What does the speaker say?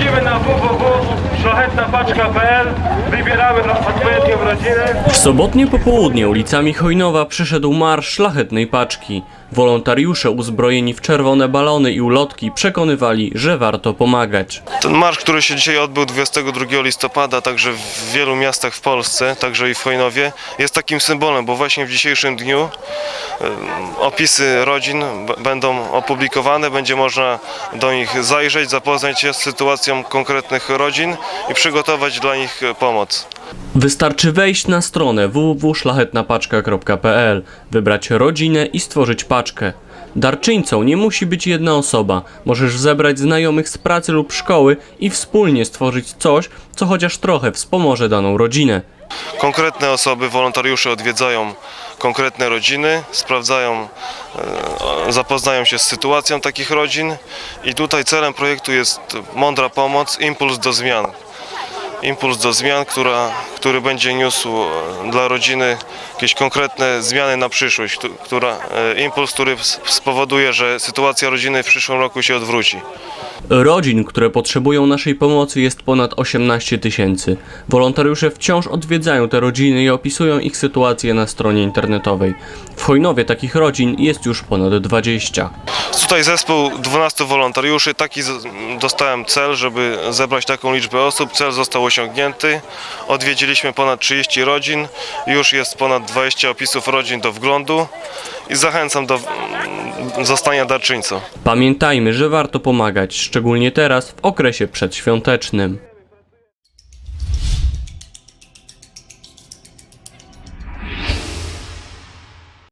Архіви на www. szlachetnapaczka.pl Wybieramy odpowiednią rodzinę. W sobotnie popołudnie ulicami Chojnowa przyszedł marsz szlachetnej paczki. Wolontariusze uzbrojeni w czerwone balony i ulotki przekonywali, że warto pomagać. Ten marsz, który się dzisiaj odbył 22 listopada, także w wielu miastach w Polsce, także i w Chojnowie, jest takim symbolem, bo właśnie w dzisiejszym dniu opisy rodzin będą opublikowane, będzie można do nich zajrzeć, zapoznać się z sytuacją konkretnych rodzin i przygotować dla nich e, pomoc. Wystarczy wejść na stronę www.szlachetnapaczka.pl, wybrać rodzinę i stworzyć paczkę. Darczyńcą nie musi być jedna osoba. Możesz zebrać znajomych z pracy lub szkoły i wspólnie stworzyć coś, co chociaż trochę wspomoże daną rodzinę. Konkretne osoby, wolontariusze odwiedzają konkretne rodziny, sprawdzają, e, zapoznają się z sytuacją takich rodzin i tutaj celem projektu jest mądra pomoc, impuls do zmian. Impuls do zmian, która, który będzie niósł e, dla rodziny jakieś konkretne zmiany na przyszłość, któ- która, e, impuls, który spowoduje, że sytuacja rodziny w przyszłym roku się odwróci. Rodzin, które potrzebują naszej pomocy jest ponad 18 tysięcy. Wolontariusze wciąż odwiedzają te rodziny i opisują ich sytuację na stronie internetowej. W Chojnowie takich rodzin jest już ponad 20. Tutaj zespół 12 wolontariuszy. Taki dostałem cel, żeby zebrać taką liczbę osób. Cel został osiągnięty. Odwiedziliśmy ponad 30 rodzin. Już jest ponad 20 opisów rodzin do wglądu i zachęcam do zostania darczyńcą. Pamiętajmy, że warto pomagać, szczególnie teraz w okresie przedświątecznym.